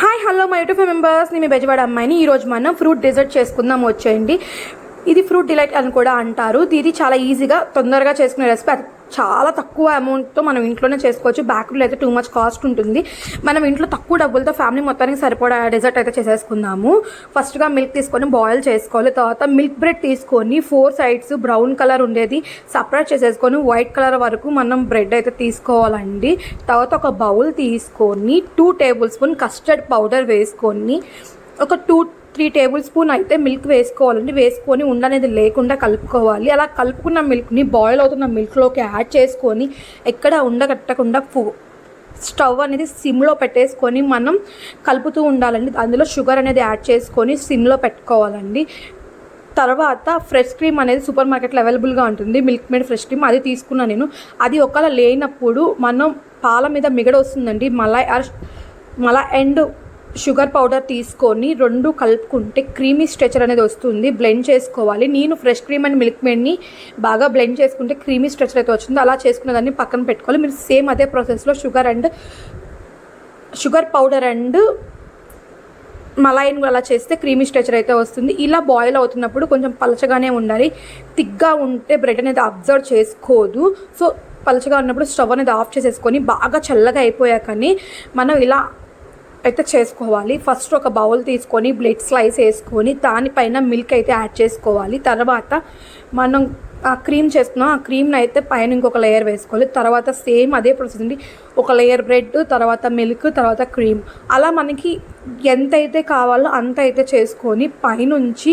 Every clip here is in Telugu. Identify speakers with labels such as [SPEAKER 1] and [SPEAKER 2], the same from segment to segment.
[SPEAKER 1] hi hello my YouTube members నేను మీ బెజవాడ అమ్మాయిని ఈరోజు మనం ఫ్రూట్ డెజర్ట్ చేసుకుందాం వచ్చేయండి ఇది ఫ్రూట్ డిలైట్ అని కూడా అంటారు ఇది చాలా ఈజీగా తొందరగా చేసుకునే రెసిపీ చాలా తక్కువ అమౌంట్తో మనం ఇంట్లోనే చేసుకోవచ్చు బేకరీలో అయితే టూ మచ్ కాస్ట్ ఉంటుంది మనం ఇంట్లో తక్కువ డబ్బులతో ఫ్యామిలీ మొత్తానికి సరిపడా డెజర్ట్ అయితే చేసేసుకుందాము ఫస్ట్గా మిల్క్ తీసుకొని బాయిల్ చేసుకోవాలి తర్వాత మిల్క్ బ్రెడ్ తీసుకొని ఫోర్ సైడ్స్ బ్రౌన్ కలర్ ఉండేది సపరేట్ చేసేసుకొని వైట్ కలర్ వరకు మనం బ్రెడ్ అయితే తీసుకోవాలండి తర్వాత ఒక బౌల్ తీసుకొని two tablespoon custard powder వేసుకొని ఒక టూ త్రీ టేబుల్ స్పూన్ అయితే మిల్క్ వేసుకోవాలండి వేసుకొని ఉండనేది లేకుండా కలుపుకోవాలి అలా కలుపుకున్న మిల్క్ని బాయిల్ అవుతున్న మిల్క్లోకి యాడ్ చేసుకొని ఎక్కడ ఉండగట్టకుండా ఫు స్టవ్ అనేది సిమ్లో పెట్టేసుకొని మనం కలుపుతూ ఉండాలండి అందులో షుగర్ అనేది యాడ్ చేసుకొని సిమ్లో పెట్టుకోవాలండి తర్వాత ఫ్రెష్ క్రీమ్ అనేది సూపర్ మార్కెట్లో అవైలబుల్గా ఉంటుంది మిల్క్ మేడ్ ఫ్రెష్ క్రీమ్ అది తీసుకున్నాను నేను అది ఒకవేళ లేనప్పుడు మనం పాల మీద మిగడ వస్తుందండి మలై మళ్ళా ఎండ్ షుగర్ పౌడర్ తీసుకొని రెండు కలుపుకుంటే క్రీమీ స్ట్రెచర్ అనేది వస్తుంది బ్లెండ్ చేసుకోవాలి నేను ఫ్రెష్ క్రీమ్ అండ్ మిల్క్ మేడ్ని బాగా బ్లెండ్ చేసుకుంటే క్రీమీ స్ట్రెచర్ అయితే వస్తుంది అలా చేసుకున్న దాన్ని పక్కన పెట్టుకోవాలి మీరు సేమ్ అదే ప్రాసెస్లో sugar and sugar powder and మలాయిన్ అలా చేస్తే క్రీమీ స్ట్రెచర్ అయితే వస్తుంది ఇలా బాయిల్ అవుతున్నప్పుడు కొంచెం పలచగానే ఉండాలి తిగ్గా ఉంటే బ్రెడ్ అనేది అబ్జర్వ్ చేసుకోదు సో పలచగా ఉన్నప్పుడు స్టవ్ అనేది ఆఫ్ చేసేసుకొని బాగా చల్లగా అయిపోయాకని మనం ఇలా అయితే చేసుకోవాలి ఫస్ట్ ఒక బౌల్ తీసుకొని బ్లెడ్ స్లైస్ వేసుకొని దానిపైన మిల్క్ అయితే యాడ్ చేసుకోవాలి తర్వాత మనం ఆ క్రీమ్ చేస్తున్నాం ఆ క్రీమ్ని అయితే పైన ఇంకొక లేయర్ వేసుకోవాలి తర్వాత సేమ్ అదే ప్రాసెస్ అండి ఒక లేయర్ బ్రెడ్ తర్వాత మిల్క్ తర్వాత క్రీమ్ అలా మనకి ఎంత అయితే కావాలో అంత అయితే చేసుకొని పైనుంచి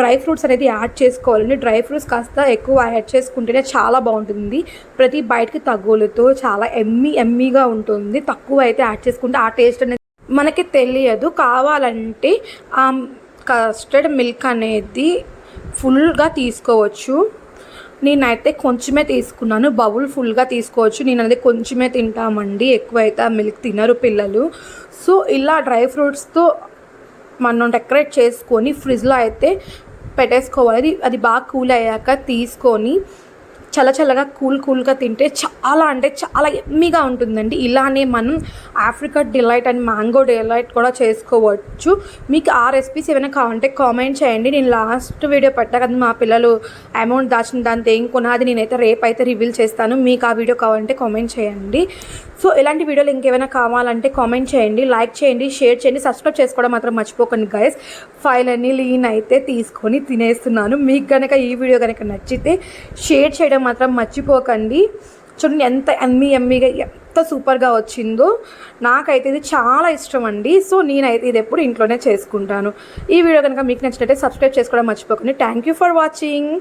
[SPEAKER 1] డ్రై ఫ్రూట్స్ అనేది యాడ్ చేసుకోవాలండి డ్రై ఫ్రూట్స్ కాస్త ఎక్కువ యాడ్ చేసుకుంటేనే చాలా బాగుంటుంది ప్రతి బయటకి తగ్గులతో చాలా ఎమ్మి ఎమ్మీగా ఉంటుంది తక్కువ అయితే యాడ్ చేసుకుంటే ఆ టేస్ట్ అనేది మనకి తెలియదు కావాలంటే ఆ కస్టర్డ్ మిల్క్ అనేది ఫుల్గా తీసుకోవచ్చు నేనైతే కొంచెమే తీసుకున్నాను బౌల్ ఫుల్గా తీసుకోవచ్చు నేను అనేది కొంచెమే తింటామండి ఎక్కువైతే ఆ మిల్క్ తినరు పిల్లలు సో ఇలా డ్రై ఫ్రూట్స్తో మనం డెకరేట్ చేసుకొని ఫ్రిడ్జ్లో అయితే పెట్టేసుకోవాలి అది బాగా కూల్ అయ్యాక తీసుకొని చల్ల చల్లగా కూల్ కూల్గా తింటే చాలా అంటే చాలా ఎమ్మీగా ఉంటుందండి ఇలానే మనం Africa delight and mango delight కూడా చేసుకోవచ్చు మీకు ఆ రెసిపీస్ ఏమైనా కావాలంటే కామెంట్ చేయండి నేను లాస్ట్ వీడియో పెట్టా కదా మా పిల్లలు అమౌంట్ దాచిన దాంతో ఏం కొనాది నేనైతే రేపు అయితే రివీల్ చేస్తాను మీకు ఆ వీడియో కావాలంటే కామెంట్ చేయండి సో ఇలాంటి వీడియోలు ఇంకేమైనా కావాలంటే కామెంట్ చేయండి లైక్ చేయండి షేర్ చేయండి సబ్స్క్రైబ్ చేసుకోవడం మాత్రం మర్చిపోకండి గైస్ ఫైల్ అన్ని లీన్ అయితే తీసుకొని తినేస్తున్నాను మీకు కనుక ఈ వీడియో కనుక నచ్చితే షేర్ చేయడం చేయడం మాత్రం మర్చిపోకండి చూడండి ఎంత ఎమ్మి ఎమ్మిగా ఎంత సూపర్గా వచ్చిందో నాకైతే ఇది చాలా ఇష్టం అండి సో నేనైతే ఇది ఎప్పుడు ఇంట్లోనే చేసుకుంటాను ఈ వీడియో కనుక మీకు నచ్చినట్టే సబ్స్క్రైబ్ చేసుకోవడం మర్చిపోకండి థ్యాంక్ యూ ఫర్ వాచింగ్